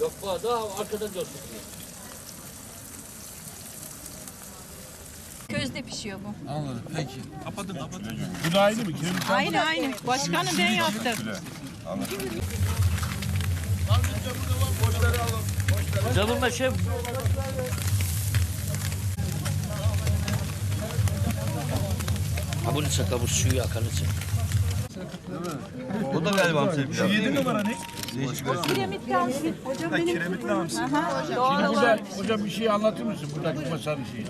Yok bu daha arkadan coştuk. Közde pişiyor bu. Anladım peki. Bu da aynı mı? Kiremit Aynı aynı. Başkanım ben yaptım. Canım şef. Ha bunu çek, ha bu suyu akanı çek. Bu da galiba hamsi pilav. 7 numara ne? Kiremit hamsi. Hocam benim Kiremitli hamsi. Aha, doğal Burada hocam bir şey anlatır mısın? Buradaki masanın şeyi.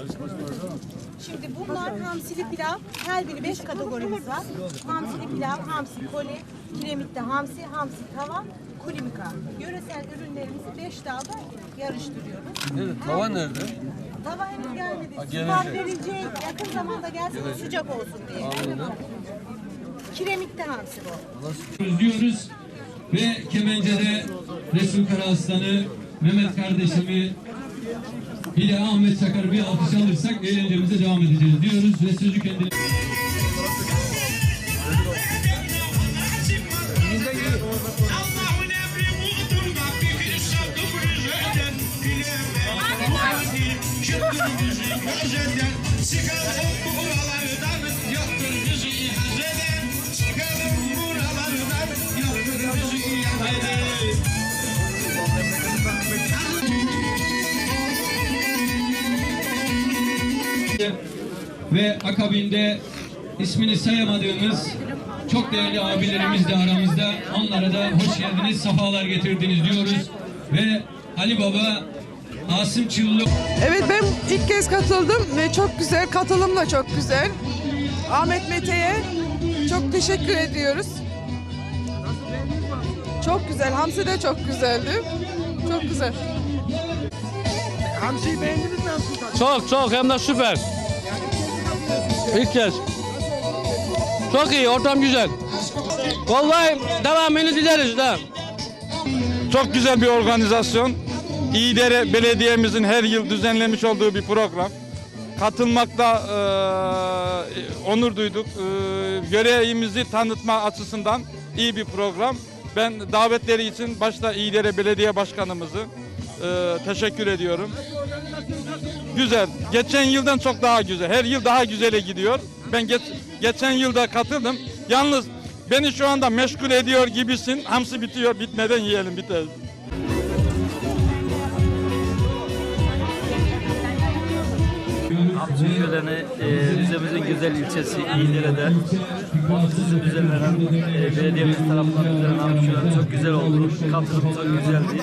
Şimdi bunlar hamsili pilav. Her biri beş kategorimiz var. Hamsili pilav, hamsi koli, kiremitte hamsi, hamsi tava, kulimika. Yöresel ürünlerimizi beş dalda yarıştırıyoruz. Nerede? Tava nerede? Tava henüz gelmedi. gelecek. Sipariş verilecek. Yakın zamanda gelsin sıcak olsun diye. Kiremitte hamsi bu. diyoruz ve Kemence'de Resul Karaaslan'ı Mehmet kardeşimi bir Ahmet Çakar'ı bir alkış alırsak eğlencemize devam edeceğiz diyoruz ve sözü kendine Allah'ın emri budur ve akabinde ismini sayamadığımız çok değerli abilerimiz de aramızda. Onlara da hoş geldiniz, sefalar getirdiniz diyoruz. Ve Ali Baba, Asım Çıllı Evet ben ilk kez katıldım ve çok güzel, katılım da çok güzel. Ahmet Mete'ye çok teşekkür ediyoruz. Çok güzel, Hamsi de çok güzeldi. Çok güzel. Hamsiyi beğendiniz mi? Çok çok hem de süper. İlk kez. Çok iyi, ortam güzel. Vallahi devamını dileriz de. Çok güzel bir organizasyon. İyidere Belediye'mizin her yıl düzenlemiş olduğu bir program. Katılmakta eee, onur duyduk. Eee görevimizi tanıtma açısından iyi bir program. Ben davetleri için başta İyidere Belediye Başkanımızı eee, teşekkür ediyorum. Güzel. Geçen yıldan çok daha güzel. Her yıl daha güzele gidiyor. Ben geç, geçen yılda katıldım. Yalnız beni şu anda meşgul ediyor gibisin. Hamsi bitiyor. Bitmeden yiyelim biter. Hamsi Göleni e, Rize'mizin güzel ilçesi İyidere'de otobüsü düzenlenen e, belediyemiz tarafından düzenlenen hamsi çok güzel oldu. Katılım çok güzeldi.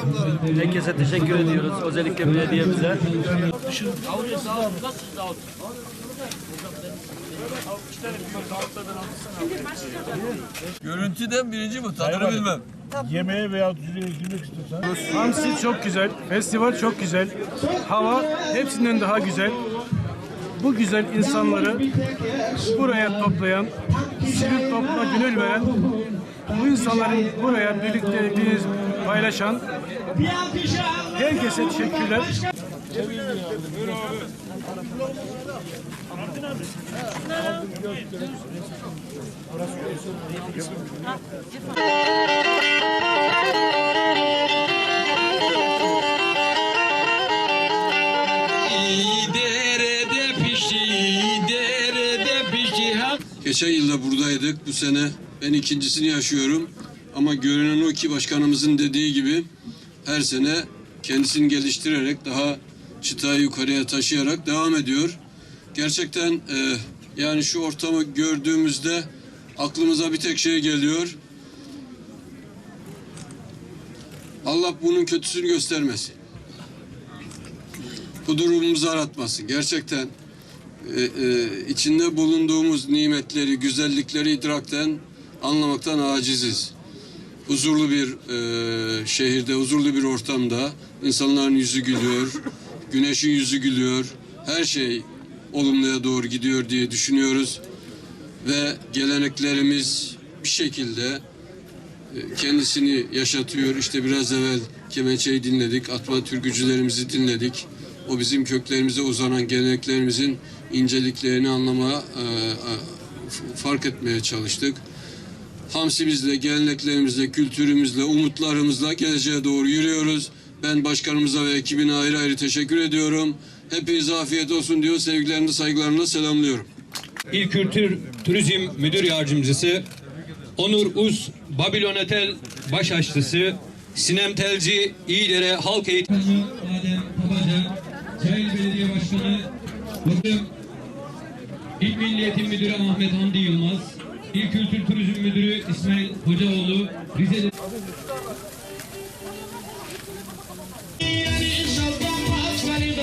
Herkese teşekkür ediyoruz. Özellikle belediyemize. Görüntüden birinci bu. Tadını bilmem. Yemeğe veya düzeye girmek istiyorsan. Hamsi çok güzel, festival çok güzel, hava hepsinden daha güzel. Bu güzel insanları buraya toplayan, sivil topluma gönül veren, bu insanların buraya birlikteliğini paylaşan herkese teşekkürler. derede Geçen yılda buradaydık. Bu sene ben ikincisini yaşıyorum. Ama görünen o ki başkanımızın dediği gibi her sene kendisini geliştirerek daha çıtayı yukarıya taşıyarak devam ediyor. Gerçekten e, yani şu ortamı gördüğümüzde aklımıza bir tek şey geliyor. Allah bunun kötüsünü göstermesin. Bu durumumuzu aratmasın. Gerçekten e, e, içinde bulunduğumuz nimetleri, güzellikleri idrakten, anlamaktan aciziz. Huzurlu bir e, şehirde, huzurlu bir ortamda insanların yüzü gülüyor, güneşin yüzü gülüyor, her şey olumluya doğru gidiyor diye düşünüyoruz. Ve geleneklerimiz bir şekilde e, kendisini yaşatıyor. İşte biraz evvel kemençeyi dinledik, atma türkücülerimizi dinledik. O bizim köklerimize uzanan geleneklerimizin inceliklerini anlamaya, e, e, fark etmeye çalıştık. Hamsimizle, geleneklerimizle, kültürümüzle, umutlarımızla geleceğe doğru yürüyoruz. Ben başkanımıza ve ekibine ayrı ayrı teşekkür ediyorum. Hepinize afiyet olsun diyor. Sevgilerimle, saygılarımla selamlıyorum. İl Kültür Turizm Müdür Yardımcısı, Onur Uz Babilon Aşçısı, Sinem Telci İyidere Halk Eğitimi Başkanı Bakım, İl Milli Müdürü Ahmet Hamdi Yılmaz, İl Kültür Turizm Müdürü İsmail Hocaoğlu, Rize'de inşallah maaskali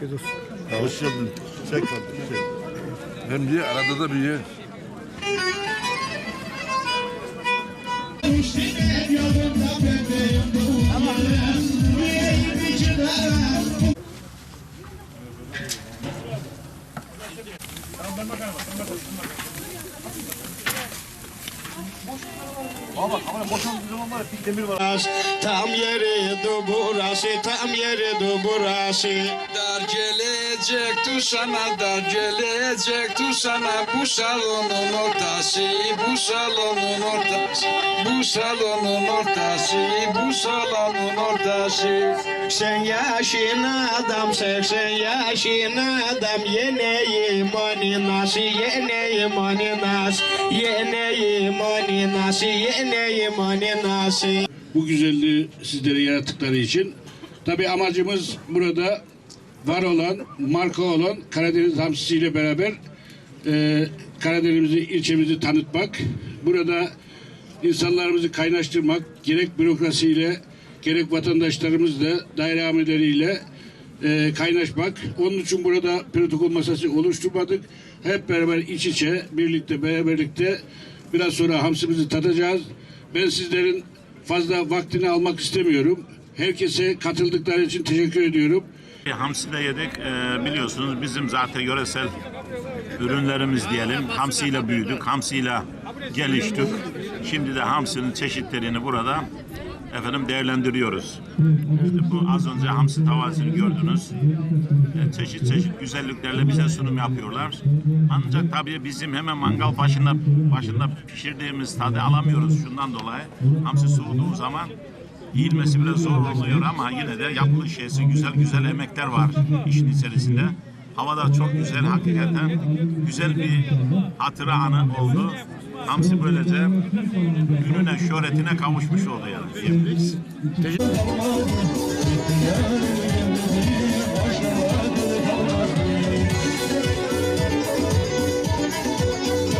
da oldu bana şöyle. Yani inşallah maaskali oldu. Ben oldum mahallede da bir sevdam vardır. Yaşı küçüktür ama tam Tam yeri du burası, tam yeri du burası. Dar gelecek tu sana, dar gelecek tu sana bu salonun ortası, bu salonun ortası, bu salonun ortası, bu salonun ortası. Sen yaşın adam, seksen yaşın adam. Yeneyim onu nasıl, yeneyim onu nasıl, yeneyim onu nasıl. Bu güzelliği sizlere yarattıkları için. Tabii amacımız burada var olan, marka olan Karadeniz hamsisi ile beraber e, Karadeniz'i, ilçemizi tanıtmak. Burada insanlarımızı kaynaştırmak, gerek bürokrasiyle, gerek vatandaşlarımızla, daire amirleriyle e, kaynaşmak. Onun için burada protokol masası oluşturmadık. Hep beraber iç içe, birlikte, beraberlikte biraz sonra hamsimizi tadacağız. Ben sizlerin fazla vaktini almak istemiyorum. Herkese katıldıkları için teşekkür ediyorum. Hamsi de yedik. Ee, biliyorsunuz bizim zaten yöresel ürünlerimiz diyelim. Hamsiyle büyüdük, hamsiyle geliştik. Şimdi de hamsinin çeşitlerini burada efendim değerlendiriyoruz. İşte bu az önce hamsi tavasını gördünüz. Ee, çeşit çeşit güzelliklerle bize sunum yapıyorlar. Ancak tabii bizim hemen mangal başında başında pişirdiğimiz tadı alamıyoruz şundan dolayı. Hamsi soğuduğu zaman Yiyilmesi biraz zor oluyor ama yine de yapılış şeysi güzel güzel emekler var işin içerisinde. Hava da çok güzel hakikaten. Güzel bir hatıra anı oldu. Hamsi böylece ününe, şöhretine kavuşmuş oldu yani diyebiliriz.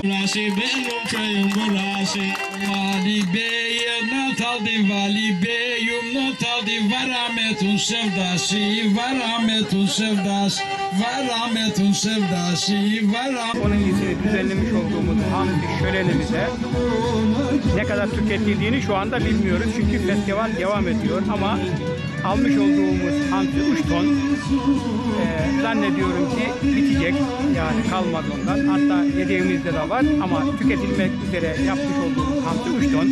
Burası benim Bey'e not aldı Vali Bey'im not aldı Var Ahmet'un sevdası Var Ahmet'un sevdası Var Ahmet'un sevdası Var Ahmet'un Onun için düzenlemiş olduğumuz hamsi şölenimize ne kadar tüketildiğini şu anda bilmiyoruz. Çünkü festival devam ediyor ama almış olduğumuz hamsi 3 ton Ee, zannediyorum ki bitecek. Yani kalmaz ondan. Hatta yedeğimizde de var ama tüketilmek üzere yapmış olduğumuz hamsi 3 ton.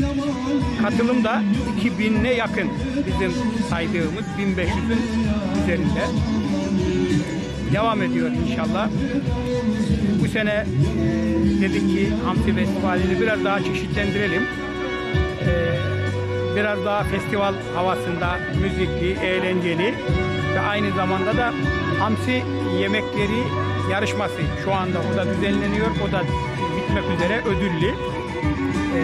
Katılım da 2000'e yakın bizim saydığımız 1500'ün üzerinde. Devam ediyor inşallah. Bu sene e, dedik ki Hamsi Festivali'ni biraz daha çeşitlendirelim. E, biraz daha festival havasında müzikli, eğlenceli ve aynı zamanda da Hamsi yemekleri yarışması şu anda o da düzenleniyor. O da bitmek üzere ödüllü. E,